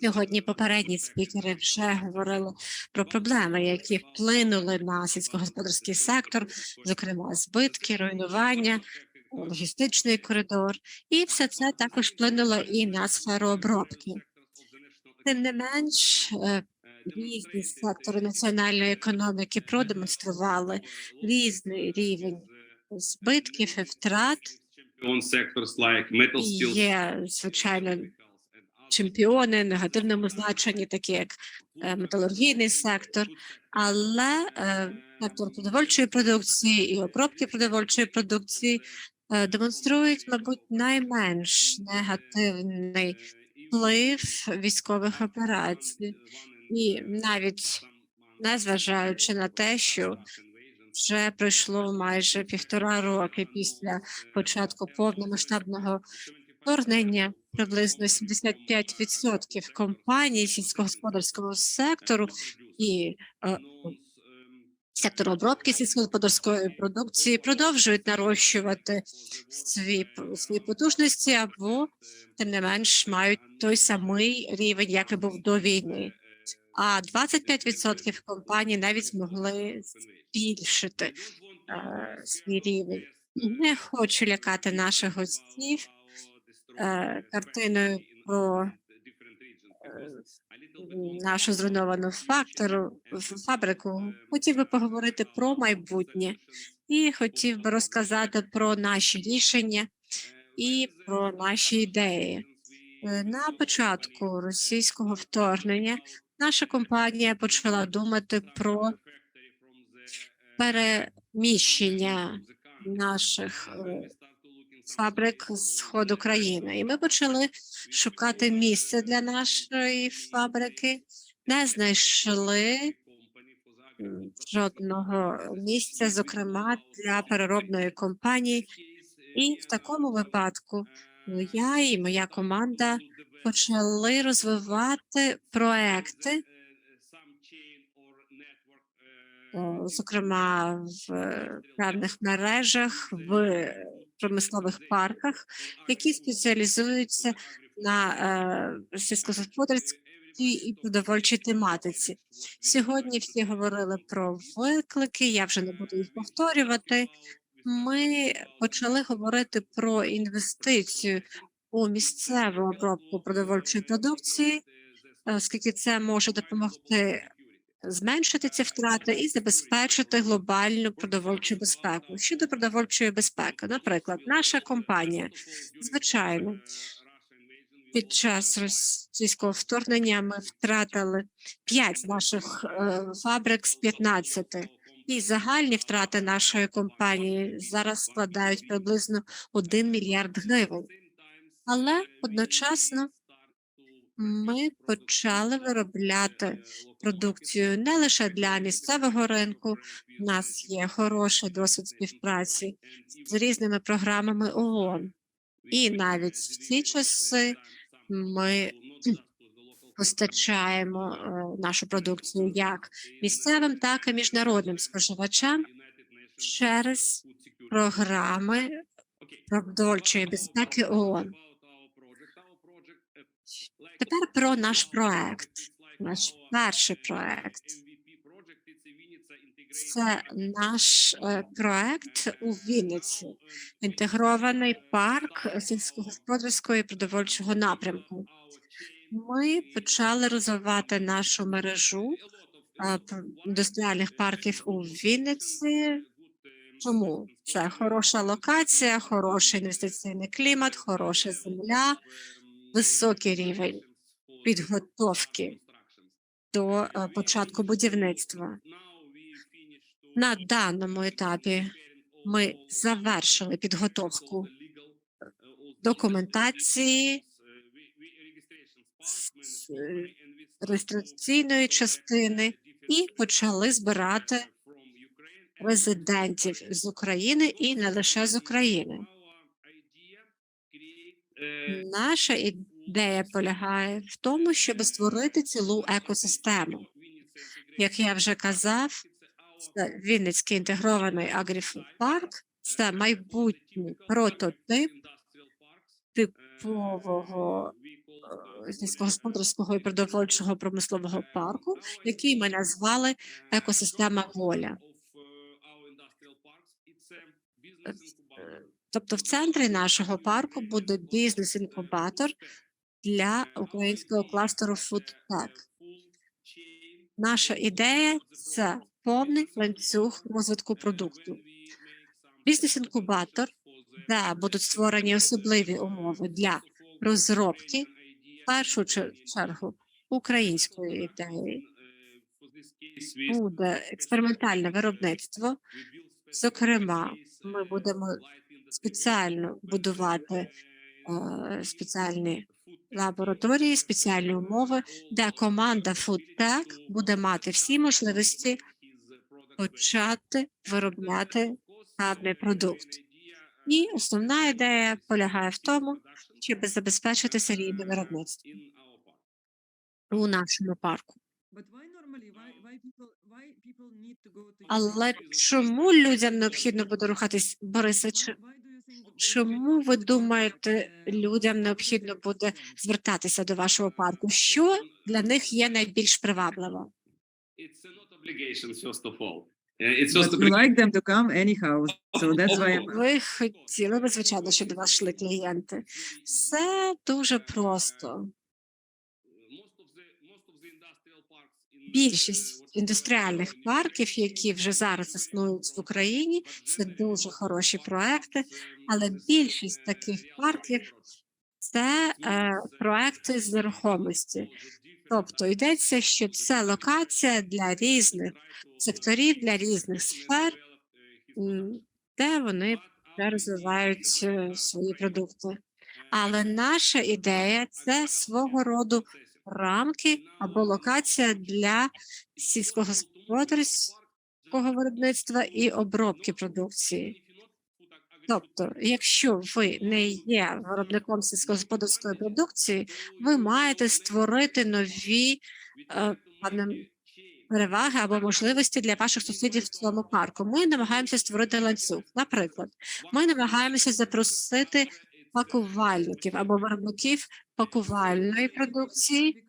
Сьогодні попередні спікери вже говорили про проблеми, які вплинули на сільськогосподарський сектор, зокрема збитки, руйнування, логістичний коридор, і все це також вплинуло і на сферу обробки. Тим не менш, е, різні сектори національної економіки продемонстрували різний рівень збитків і втрат. Є, звичайно, чемпіони негативному значенні, такі як е, металургійний сектор, але е, сектор продовольчої продукції і обробки продовольчої продукції е, демонструють, мабуть, найменш негативний вплив військових операцій, і навіть незважаючи на те, що вже пройшло майже півтора роки після початку повномасштабного вторгнення. Приблизно 75% компаній сільськогосподарського сектору і е, сектору обробки сільськогосподарської продукції продовжують нарощувати свої, свої потужності або тим не менш мають той самий рівень, як і був до війни. А 25% компаній навіть змогли збільшити е, свій рівень. Не хочу лякати наших гостів картиною про е, нашу зруйновану фактору фабрику. Хотів би поговорити про майбутнє і хотів би розказати про наші рішення і про наші ідеї. Е, На початку російського вторгнення наша компанія почала думати про переміщення наших е, фабрик сходу країни. І ми почали шукати місце для нашої фабрики, не знайшли жодного місця, зокрема для переробної компанії. І в такому випадку я і моя команда почали розвивати проекти, е, зокрема в певних мережах, в промислових парках, які спеціалізуються на е, сільськогосподарській і продовольчій тематиці. Сьогодні всі говорили про виклики, я вже не буду їх повторювати. Ми почали говорити про інвестицію у місцеву обробку продовольчої продукції, оскільки це може допомогти зменшити ці втрати і забезпечити глобальну продовольчу безпеку. Щодо продовольчої безпеки, наприклад, наша компанія, звичайно, під час російського вторгнення ми втратили 5 наших е, фабрик з 15. І загальні втрати нашої компанії зараз складають приблизно 1 мільярд гривень. Але одночасно ми почали виробляти продукцію не лише для місцевого ринку. У нас є хороший досвід співпраці з різними програмами ООН. І навіть в ці часи ми постачаємо е, нашу продукцію як місцевим, так і міжнародним споживачам через програми продовольчої безпеки ООН. Тепер про наш проект, наш перший проект. Це наш е, проект у Вінниці, інтегрований парк сільськогосподарського і продовольчого напрямку. Ми почали розвивати нашу мережу е, індустріальних парків у Вінниці. Чому це хороша локація, хороший інвестиційний клімат, хороша земля, високий рівень підготовки до е, початку будівництва. На даному етапі ми завершили підготовку документації реєстраційної частини і почали збирати резидентів з України і не лише з України. Наша ідея полягає в тому, щоб створити цілу екосистему. Як я вже казав, це Вінницький інтегрований агріпарк це майбутній прототип типового е, сільськогосподарського і продовольчого промислового парку, який ми назвали екосистема воля. Тобто, в центрі нашого парку буде бізнес-інкубатор для українського кластеру FoodTech. Наша ідея це повний ланцюг розвитку продукту. Бізнес-інкубатор, де будуть створені особливі умови для розробки, в першу чергу, української ідеї, буде експериментальне виробництво. Зокрема, ми будемо спеціально будувати е, спеціальні лабораторії, спеціальні умови, де команда FoodTech буде мати всі можливості почати виробляти певний продукт. І основна ідея полягає в тому, щоб забезпечити серійне виробництво у нашому парку. Але чому людям необхідно буде рухатись, Борисе? Чому ви думаєте, людям необхідно буде звертатися до вашого парку? Що для них є найбільш привабливо? Ви хотіли би, звичайно, щоб до вас йшли клієнти. Все дуже просто. Більшість індустріальних парків, які вже зараз існують в Україні, це дуже хороші проекти, але більшість таких парків це е, проекти з нерухомості. Тобто йдеться, що це локація для різних секторів, для різних сфер, де вони розвивають е, свої продукти. Але наша ідея це свого роду рамки або локація для сільськогосподарського виробництва і обробки продукції. Тобто, якщо ви не є виробником сільськогосподарської продукції, ви маєте створити нові е, переваги або можливості для ваших сусідів в цьому парку. Ми намагаємося створити ланцюг. Наприклад, ми намагаємося запросити пакувальників або виробників пакувальної продукції.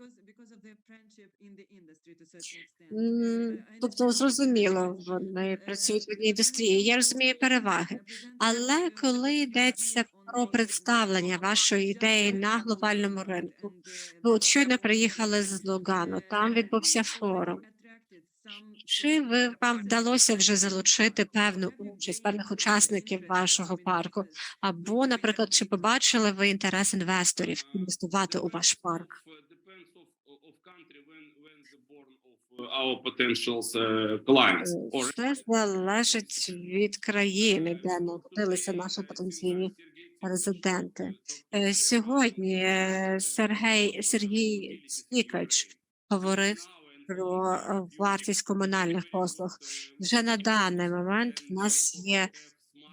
Тобто, зрозуміло, вони працюють в одній індустрії. Я розумію переваги. Але коли йдеться про представлення вашої ідеї на глобальному ринку, ви от щойно приїхали з Лугану, там відбувся форум. Чи ви вам вдалося вже залучити певну участь певних учасників вашого парку? Або, наприклад, чи побачили ви інтерес інвесторів інвестувати у ваш парк? Our clients. Це залежить від країни, де народилися наші потенційні резиденти. Е, Сьогодні е, Сергій Сергій Цвікач говорив про е, вартість комунальних послуг. Вже на даний момент в нас є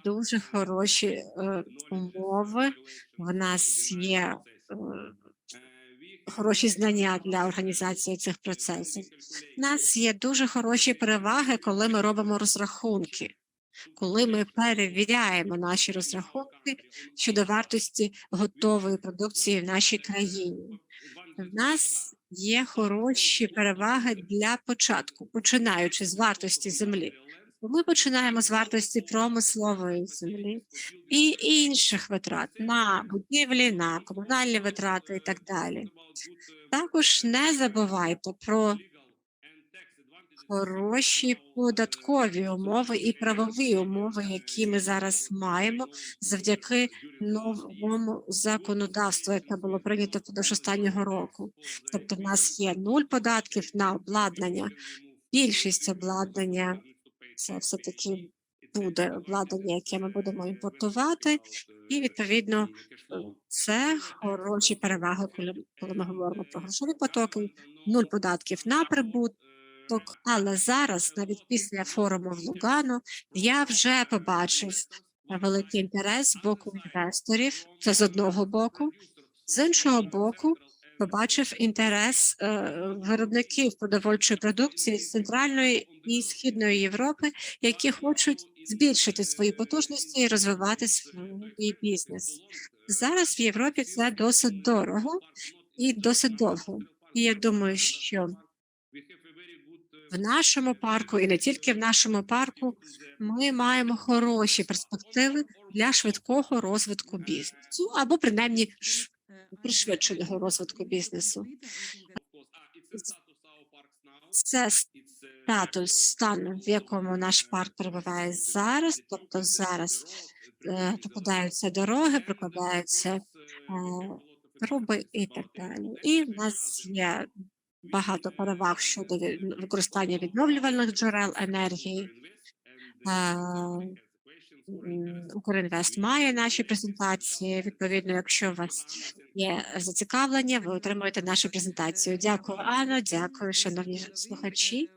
дуже хороші е, умови. В нас є е, хороші знання для організації цих процесів. У нас є дуже хороші переваги, коли ми робимо розрахунки, коли ми перевіряємо наші розрахунки щодо вартості готової продукції в нашій країні. В нас є хороші переваги для початку, починаючи з вартості землі. Ми починаємо з вартості промислової землі і інших витрат на будівлі, на комунальні витрати і так далі. Також не забувайте про хороші податкові умови і правові умови, які ми зараз маємо завдяки новому законодавству, яке було прийнято впродовж останнього року. Тобто, в нас є нуль податків на обладнання. Більшість обладнання це все таки буде обладнання, яке ми будемо імпортувати, і відповідно це хороші переваги, коли, ми говоримо про грошові потоки, нуль податків на прибуток. Але зараз, навіть після форуму в Лугану, я вже побачив великий інтерес з боку інвесторів. Це з одного боку, з іншого боку, побачив інтерес е, виробників продовольчої продукції з центральної і східної Європи, які хочуть збільшити свої потужності і розвивати свій бізнес. Зараз в Європі це досить дорого, і досить довго. І я думаю, що в нашому парку, і не тільки в нашому парку, ми маємо хороші перспективи для швидкого розвитку бізнесу або принаймні пришвидшеного розвитку бізнесу. Це статус стану, в якому наш парк перебуває зараз. Тобто зараз е, прокладаються дороги, прокладаються е, труби і так далі. І в нас є багато переваг щодо використання відновлювальних джерел енергії. Е, Укрінвест має наші презентації. Відповідно, якщо у вас є зацікавлення, ви отримуєте нашу презентацію. Дякую, Анно. Дякую, шановні слухачі.